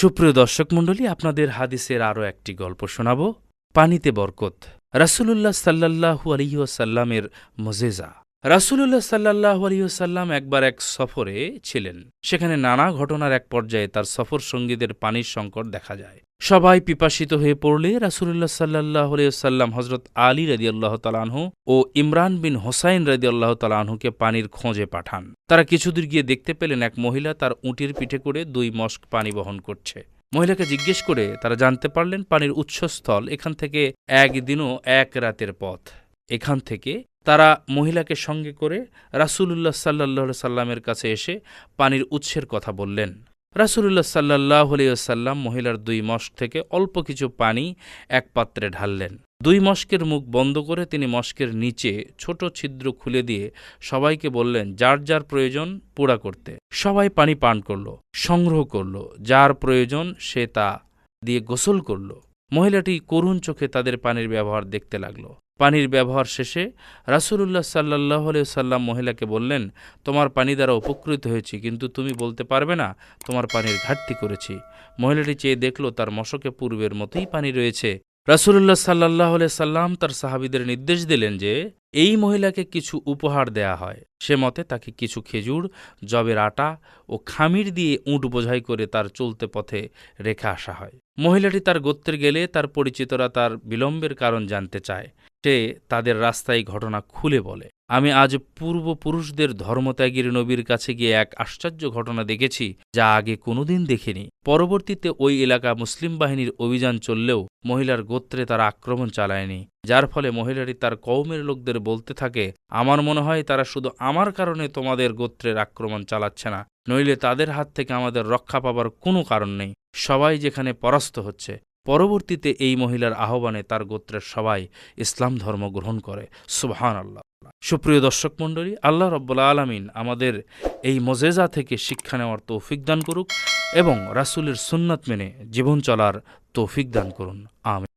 সুপ্রিয় দর্শক মণ্ডলী, আপনাদের হাদিসের আরও একটি গল্প শোনাব। পানিতে বরকত। রাসূলুল্লাহ সাল্লাল্লাহু আলিহাসাল্লামের মজেজা। রাসূলুল্লাহ সাল্লাল্লাহু আলিহাসাল্লাম একবার এক সফরে ছিলেন। সেখানে নানা ঘটনার এক পর্যায়ে তার সফর সঙ্গীদের পানির সংকট দেখা যায়। সবাই পিপাসিত হয়ে পড়লে রাসূলুল্লাহ সাল্লাহ সাল্লাম হজরত আলী রাদি আল্লাহ তালানহু ও ইমরান বিন হোসাইন রাদি আল্লাহ তালানহুকে পানির খোঁজে পাঠান। তারা কিছুদূর গিয়ে দেখতে পেলেন এক মহিলা তার উঁটির পিঠে করে দুই মস্ক পানি বহন করছে। মহিলাকে জিজ্ঞেস করে তারা জানতে পারলেন পানির উৎসস্থল এখান থেকে একদিনও এক রাতের পথ। এখান থেকে তারা মহিলাকে সঙ্গে করে রাসূলুল্লাহ সাল্লাহ সাল্লামের কাছে এসে পানির উৎসের কথা বললেন। রাসূলুল্লাহ সাল্লাহ সাল্লাম মহিলার দুই মস্ক থেকে অল্প কিছু পানি এক পাত্রে ঢাললেন। দুই মস্কের মুখ বন্ধ করে তিনি মস্কের নিচে ছোট ছিদ্র খুলে দিয়ে সবাইকে বললেন, যার যার প্রয়োজন পুরা করতে। সবাই পানি পান করল, সংগ্রহ করল, যার প্রয়োজন সে তা দিয়ে গোসল করল। মহিলাটি করুণ চোখে তাদের পানির ব্যবহার দেখতে লাগল। পানির ব্যবহার শেষে রাসূলুল্লাহ সাল্লাহ সাল্লাম মহিলাকে বললেন, তোমার পানি দ্বারা উপকৃত হয়েছি, কিন্তু তুমি বলতে পারবে না, তোমার পানির ঘাটতি করেছি। মহিলাটি চেয়ে দেখল তার মশকে পূর্বের মতোই পানি রয়েছে। রাসূলুল্লাহ সাল্লাহ সাল্লাম তার সাহাবিদের নির্দেশ দিলেন যে, এই মহিলাকে কিছু উপহার দেয়া হয়। সে মতে তাকে কিছু খেজুর জবের আটা ও খামির দিয়ে উঁট বোঝাই করে তার চলতে পথে রেখে আসা হয়। মহিলাটি তার গোত্রে গেলে তার পরিচিতরা তার বিলম্বের কারণ জানতে চায়। সে তাদের রাস্তায় ঘটনা খুলে বলে। আমি আজ পূর্বপুরুষদের ধর্মত্যাগীর নবীর কাছে গিয়ে এক আশ্চর্য ঘটনা দেখেছি, যা আগে কোনোদিন দেখিনি। পরবর্তীতে ওই এলাকা মুসলিম বাহিনীর অভিযান চললেও মহিলার গোত্রে তারা আক্রমণ চালায়নি, যার ফলে মহিলাটি তার কৌমের লোকদের বলতে থাকে, আমার মনে হয় তারা শুধু আমার কারণে তোমাদের গোত্রের আক্রমণ চালাচ্ছে না, নইলে তাদের হাত থেকে আমাদের রক্ষা পাবার কোনো কারণ নেই। সবাই যেখানে পরাস্ত হচ্ছে পরবর্তীতে এই মহিলার আহ্বানে তার গোত্রের সবাই ইসলাম ধর্ম গ্রহণ করে। সুবহান আল্লাহ সুপ্রিয় দর্শক মণ্ডলী, আল্লাহ রব্বুল্লা আলমিন আমাদের এই মজেজা থেকে শিক্ষা নেওয়ার তৌফিক দান করুক এবং রাসুলের সুন্নাত মেনে জীবন চলার তৌফিক দান করুন। আমিন।